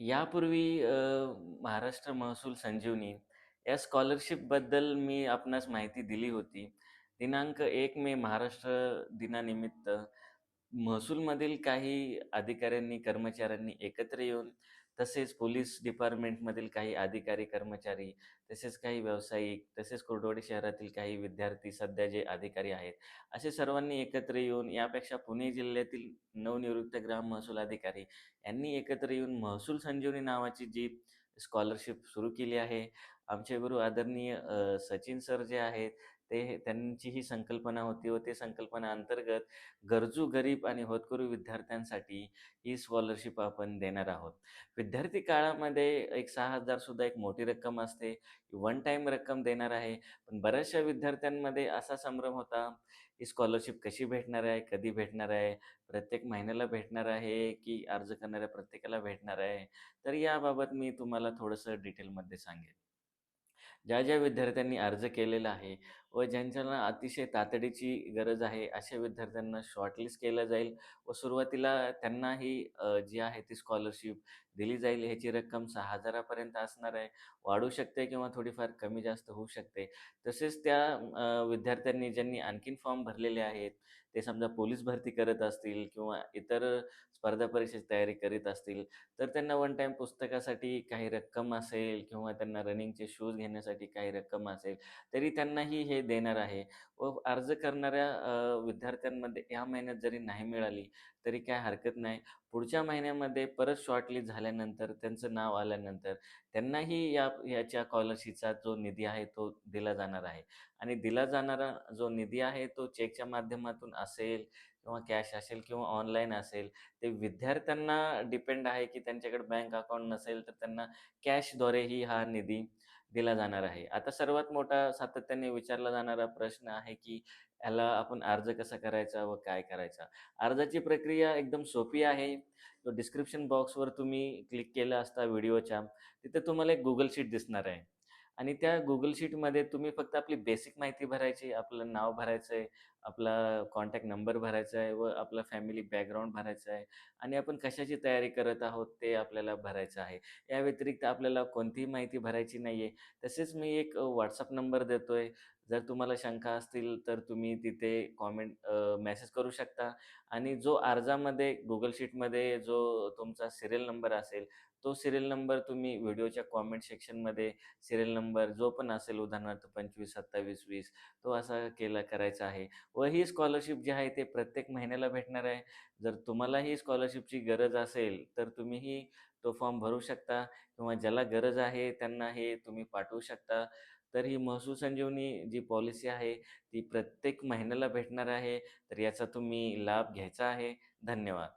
यापूर्वी अ, महाराष्ट्र महसूल संजीवनी या स्कॉलरशिपबद्दल मी आपणास माहिती दिली होती. दिनांक 1 मे महाराष्ट्र दिनानिमित्त महसूलमधील काही अधिकाऱ्यांनी, कर्मचाऱ्यांनी एकत्र येऊन तसेच पोलीस डिपार्टमेंटमधील काही अधिकारी, कर्मचारी, तसेच काही व्यावसायिक, तसेच कुर्डुवाडी शहरातील काही विद्यार्थी सध्या जे अधिकारी आहेत, असे सर्वांनी एकत्र येऊन यापेक्षा पुणे जिल्ह्यातील नवनिवृत्त ग्राम महसूल अधिकारी यांनी एकत्र येऊन महसूल संजीवनी नावाची जी स्कॉलरशिप सुरू केली आहे. आमचे गुरु आदरणीय सचिन सर जे आहेत, ते त्यांची ही संकल्पना होती व ते संकल्पना अंतर्गत गरजू, गरीब आणि होतकरू विद्यार्थ्यांसाठी ही स्कॉलरशिप आपण देणार आहोत. विद्यार्थी काळामध्ये एक सहा हजार सुद्धा एक मोठी रक्कम असते. वन टाईम रक्कम देणार आहे. पण बऱ्याचशा विद्यार्थ्यांमध्ये असा संभ्रम होता, ही स्कॉलरशिप कशी भेटणार आहे? कधी भेटणार आहे? प्रत्येक महिन्याला भेटणार आहे, की अर्ज करणाऱ्या प्रत्येकाला भेटणार आहे? तर याबाबत मी तुम्हाला थोडंसं डिटेलमध्ये सांगेन. ज्या, ज्या विद्यार्थ्यांनी अर्ज केलेला आहे व ज्यांच्याला अतिशय तातडीची गरज आहे, अशा विद्यार्थ्यांना शॉर्टलिस्ट केलं जाईल व सुरुवातीला त्यांनाही जी आहे ती स्कॉलरशिप दिली जाईल. ह्याची रक्कम सहा हजारापर्यंत असणार आहे. वाढू शकते किंवा थोडीफार कमी जास्त होऊ शकते. तसेच त्या विद्यार्थ्यांनी ज्यांनी आणखीन फॉर्म भरलेले आहेत, ते समजा पोलीस भरती करत असतील किंवा इतर स्पर्धा परीक्षेची तयारी करीत असतील, तर त्यांना वन टाईम पुस्तकासाठी काही रक्कम असेल किंवा त्यांना रनिंगचे शूज घेण्यासाठी काही रक्कम असेल, तरी त्यांनाही हे देणार आहे व अर्ज करणाऱ्या विद्यार्थ्यांमध्ये या महिन्यात जरी नाही मिळाली, तरी काही हरकत नाही. पुढच्या महिन्यामध्ये परत शॉर्टलिस्ट झाल्यानंतर, त्यांचं नाव आल्यानंतर त्यांनाही या याच्या स्कॉलरशिपचा जो निधी आहे, तो दिला जाणार आहे आणि दिला जाणारा जो निधी आहे, तो चेकच्या माध्यमातून असेल किंवा कॅश असेल किंवा ऑनलाईन असेल. ते विद्यार्थ्यांना डिपेंड आहे, की त्यांच्याकडे बँक अकाउंट नसेल, तर त्यांना कॅशद्वारेही हा निधी दिला जाणार आहे. आता सर्वात मोठा सातत्याने विचारला जाणारा प्रश्न आहे, की ह्याला आपण अर्ज कसा करायचा व काय करायचा? अर्जाची प्रक्रिया एकदम सोपी आहे. तो डिस्क्रिप्शन बॉक्सवर तुम्ही क्लिक केलं असता व्हिडिओच्या, तिथे तुम्हाला एक गुगल शीट दिसणार आहे आणि त्या गुगल शीटमध्ये तुम्ही फक्त आपली बेसिक माहिती भरायची, आपलं नाव भरायचं आहे, आपला कॉन्टॅक्ट नंबर भरायचा आहे व आपला फॅमिली बॅकग्राऊंड भरायचा आहे आणि आपण कशाची तयारी करत आहोत, ते आपल्याला भरायचं आहे. या व्यतिरिक्त आपल्याला कोणतीही माहिती भरायची नाही आहे. तसेच मी एक व्हॉट्सअप नंबर देतो आहे जर तुम्हाला शंका असतील, तर तुम्ही तिथे कॉमेंट मेसेज करू शकता आणि जो अर्जामध्ये गुगल शीटमध्ये जो तुमचा सिरियल नंबर असेल, तो सिरियल नंबर तुम्ही व्हिडिओच्या कॉमेंट सेक्शनमध्ये सिरियल नंबर जो पण असेल, उदाहरणार्थ 25, 27, 20 तो असा केला करायचा आहे व ही स्कॉलरशिप जी आहे, ते प्रत्येक महिन्याला भेटणार आहे. जर तुम्हाला ही स्कॉलरशिपची गरज असेल, तर तुम्हीही तो फॉर्म भरू शकता किंवा ज्याला गरज आहे, त्यांना हे तुम्ही पाठवू शकता. तर ही महसूल संजीवनी जी पॉलिसी आहे, ती प्रत्येक महिन्याला भेटणार आहे. तर याचा तुम्ही लाभ घ्यायचा आहे. धन्यवाद.